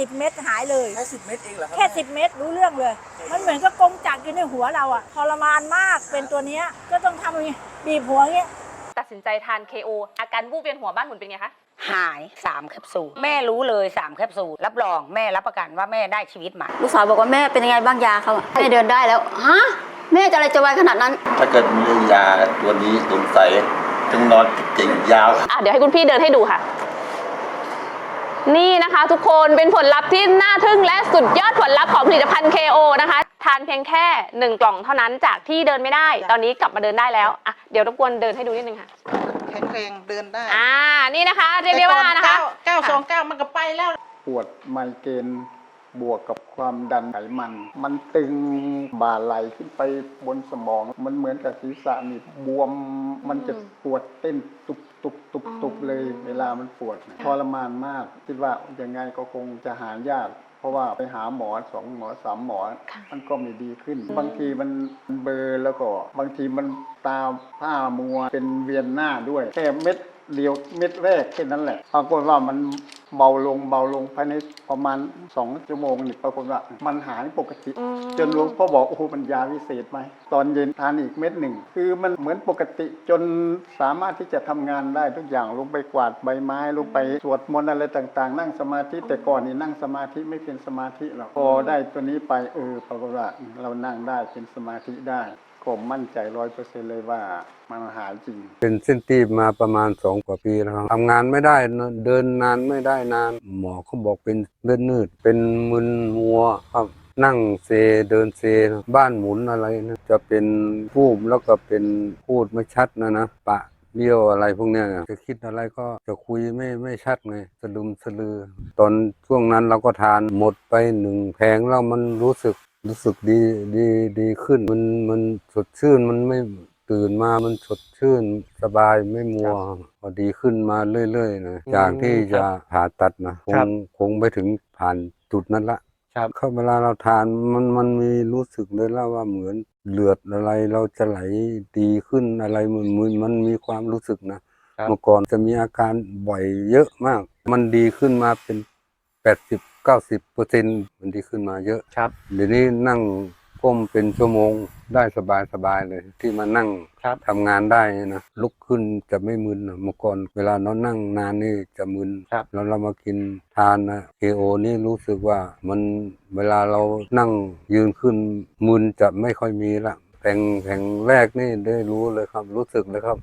สิบเม็ดหายเลย แค่สิบเม็ดเองเหรอครับแค่สิบเม็ดรู้เรื่องเลย มันเหมือนกับกรงจักรอยู่ในหัวเราอะทรมานมากเป็นตัวเนี้ยก็ต้องทำอย่างนี้บีบหัวอย่างเงี้ย ตัดสินใจทาน KO อาการวูบเวียนหัวบ้านหมุนเป็นไงคะ หาย3แคปซูลแม่รู้เลย3แคปซูลรับรองแม่รับประกันว่าแม่ได้ชีวิตใหม่ ลูกสาวบอกว่าแม่เป็นยังไงบ้างยาเขาอะแม่เดินได้แล้วฮะแม่จะอะไรจะไวขนาดนั้น ถ้าเกิดมียาตัวนี้สงสัยต้องนอนเก่งยาว อะเดี๋ยวให้คุณพี่เดินให้ดูค่ะ นี่นะคะทุกคนเป็นผลลัพธ์ที่น่าทึ่งและสุดยอดผลลัพธ์ของผลิตภัณฑ์ KO นะคะ ทานเพียงแค่หนึ่งกล่องเท่านั้นจากที่เดินไม่ได้ ตอนนี้กลับมาเดินได้แล้วอะเดี๋ยวรบกวนเดินให้ดูนิดนึงค่ะแข็งแรงเดินได้อ่านี่นะคะเรียกได้ว่านะคะเก้าสองเก้ามันก็ไปแล้ว ปวดไมเกรน บวกกับความดันไขมัน มันตึงบ่าไหลขึ้นไปบนสมอง มันเหมือนกับศีรษะนี่บวม มันจะปวดเต้นตุบตุบตุบตุบเลย เวลามันปวดทรมานมาก คิดว่ายังไงก็คงจะหายากเพราะว่าไปหาหมอสองหมอสามหมอ มันก็ไม่ดีขึ้น บางทีมันเบลอแล้วก็ บางทีมันตาผ้ามัวเป็นเวียนหน้าด้วย แค่เม็ดเดียวเม็ดแรกแค่นั้นแหละปรากฏว่ามัน เบาลงเบาลงภายในประมาณสองชั่วโมงนี่ปรากฏว่ามันหายปกติอืมจนหลวงพ่อบอกโอ้โหมันยาวิเศษไหมตอนเย็นทานอีกเม็ดหนึ่ง คือมันเหมือนปกติจนสามารถที่จะทำงานได้ทุกอย่างลงไปกวาดใบไม้ลงไปสวดมนต์อะไรต่างๆ นั่งสมาธิแต่ก่อนนี่นั่งสมาธิไม่เป็นสมาธิหรอกพอได้ตัวนี้ไปเออปรากฏว่าเรานั่งได้เป็นสมาธิได้ ก็มั่นใจร้อยเปอร์เซ็นเลยว่ามันหายจริง เป็นเส้นตีบมาประมาณสองกว่าปีแล้วครับทำงานไม่ได้นะเดินนานไม่ได้นาน หมอเขาบอกเป็นเลือดนืด เป็นมึนมัวครับ นั่งเซเดินเซนะบ้านหมุนอะไรนะจะเป็นพูบแล้วก็เป็นพูดไม่ชัดนะนะปะเบี้ยวอะไรพวกเนี้ยจะคิดอะไรก็จะคุยไม่ไม่ชัดไงสะดุมสะลือ ตอนช่วงนั้นเราก็ทานหมดไปหนึ่งแผงแล้วมันรู้สึก รู้สึกดีดีดีขึ้น มันมันสดชื่นมันไม่ตื่นมามันสดชื่นสบายไม่มัวพอดีขึ้นมาเรื่อยๆนะจากที่จะผ่าตัดนะคครังบคงไปถึงผ่านจุดนั้นละครับเข้าเวลาเราทานมันมันมีรู้สึกเลยแล้วว่าเหมือนเลือดอะไรเราจะไหลดีขึ้นอะไรมันมันมันมีความรู้สึกนะครับเมื่อก่อนจะมีอาการบ่อยเยอะมาก มันดีขึ้นมาเป็นแปดสิบ เก้าสิบเปอร์เซ็นมันดีขึ้นมาเยอะ ครับ เดี๋ยวนี้นั่งก้มเป็นชั่วโมงได้สบายสบายๆเลย ที่มานั่งครับ ทำงานได้นะลุกขึ้นจะไม่มึนนะเมื่อก่อนเวลาเรานั่งนานนี่จะมึนครับ แล้วเรามากินทานนะเคโอนี่รู้สึกว่ามันเวลาเรานั่งยืนขึ้นมึนจะไม่ค่อยมีละแผงแผงแรกนี่ได้รู้เลยครับรู้สึกเลยครับ